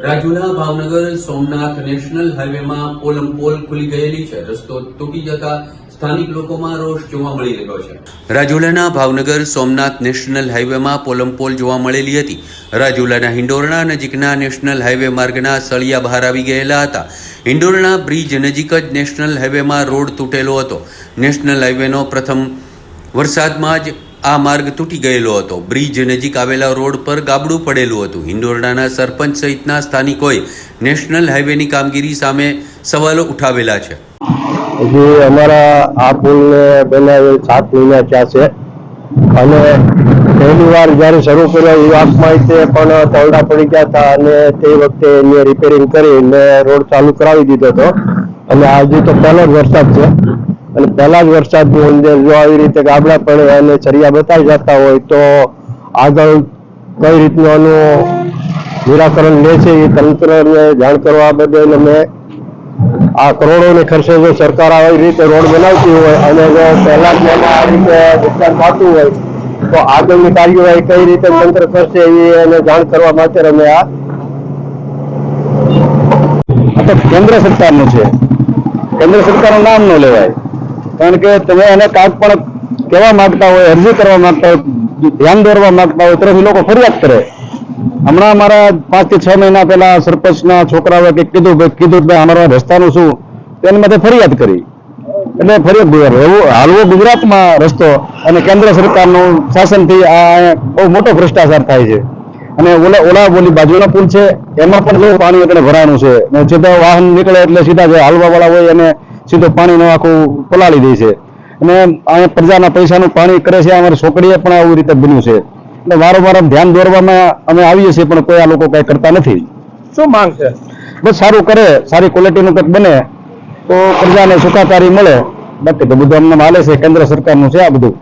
Rajula Bhavnagar Somnath national હાઈવેમાં પોલમ પોલ ખુલી ગયેલી છે. રસ્તો તૂટી જતા સ્થાનિક રાજુલાના ભાવનગર સોમનાથ નેશનલ હાઈવેમાં પોલમ પોલ જોવા મળેલી હતી. રાજુલાના હિંડોરણા નજીકના નેશનલ હાઈવે માર્ગના સળિયા બહાર આવી ગયેલા હતા. હિંડોરણા બ્રિજ નજીક જ નેશનલ હાઈવેમાં રોડ તૂટેલો હતો. નેશનલ હાઈવેનો પ્રથમ વરસાદમાં જ આ માર્ગ તૂટી ગયેલો હતો. બ્રિજ નજીક આવેલા રોડ પર ગાબડું પડેલું હતું. હિંડોરડાના સરપંચ સહિતના સ્થાનિકોએ નેશનલ હાઈવેની કામગીરી સામે સવાલો ઉઠાવેલા છે. હજી અમારા આ પુલને બનાવેલ સાત મહિના થયા છે. અને પહેલી વાર જ્યારે શરૂ કર્યો, એ વાતમાં તે પણ તોરડા પડી ગયા હતા અને તે વખતે એને રિપેરિંગ કરીને રોડ ચાલુ કરાવી દીધો હતો. અને આજે તો પહેલો જ વરસાદ છે. અને પહેલા જ વરસાદની અંદર જો આવી રીતે ગાબડા પડે અને ચરિયા બતાવી જતા હોય તો આગળ કઈ રીતનું આનું નિરાકરણ લે છે એ તંત્રને જાણ કરવા બદલ અમે આ કરોડોને ખર્ચે જો સરકાર આવી રીતે રોડ બનાવતી હોય અને જો પહેલા જ આ રીતે નુકસાન થતું હોય, તો આગળની કાર્યવાહી કઈ રીતે તંત્ર કરશે એવી એને જાણ કરવા માટે અમે આ કેન્દ્ર સરકારનું છે. કેન્દ્ર સરકારનું નામ ન લેવાય. કારણ કે તમે એને કાંઈક પણ કહેવા માંગતા હોય, અરજી કરવા માંગતા હોય, ધ્યાન દોરવા માંગતા હોય તરફથી લોકો ફરિયાદ કરે. હમણાં અમારા પાંચથી છ મહિના પહેલા સરપંચના છોકરાઓએ કંઈક કીધું ભાઈ કીધું કે અમારા રસ્તાનું શું? તેની માટે ફરિયાદ કરી. એટલે ફરિયાદ રહેવું હાલવો ગુજરાતમાં રસ્તો અને કેન્દ્ર સરકારનું શાસનથી આ બહુ મોટો ભ્રષ્ટાચાર થાય છે. અને ઓલા ઓલા બોલી બાજુનો પુલ છે, એમાં પણ જો પાણી એટલે ભરાણું છે. ને સીધા વાહન નીકળે એટલે સીધા જે હાલવા વાળા હોય એને સીધો પાણીનું આખું પલાળી દે છે. અને અહીંયા પ્રજાના પૈસાનું પાણી કરે છે અમારી છોકરીએ પણ આવી રીતે બન્યું છે. એટલે વારંવાર ધ્યાન દોરવામાં અમે આવીએ છીએ પણ કોઈ આ લોકો કંઈ કરતા નથી. શું માંગ છે? બસ સારું કરે સારી ક્વોલિટીનું કંઈક બને તો પ્રજાને સુખાકારી મળે. બાકી તો બધું અમને હાલે છે કેન્દ્ર સરકારનું છે આ બધું.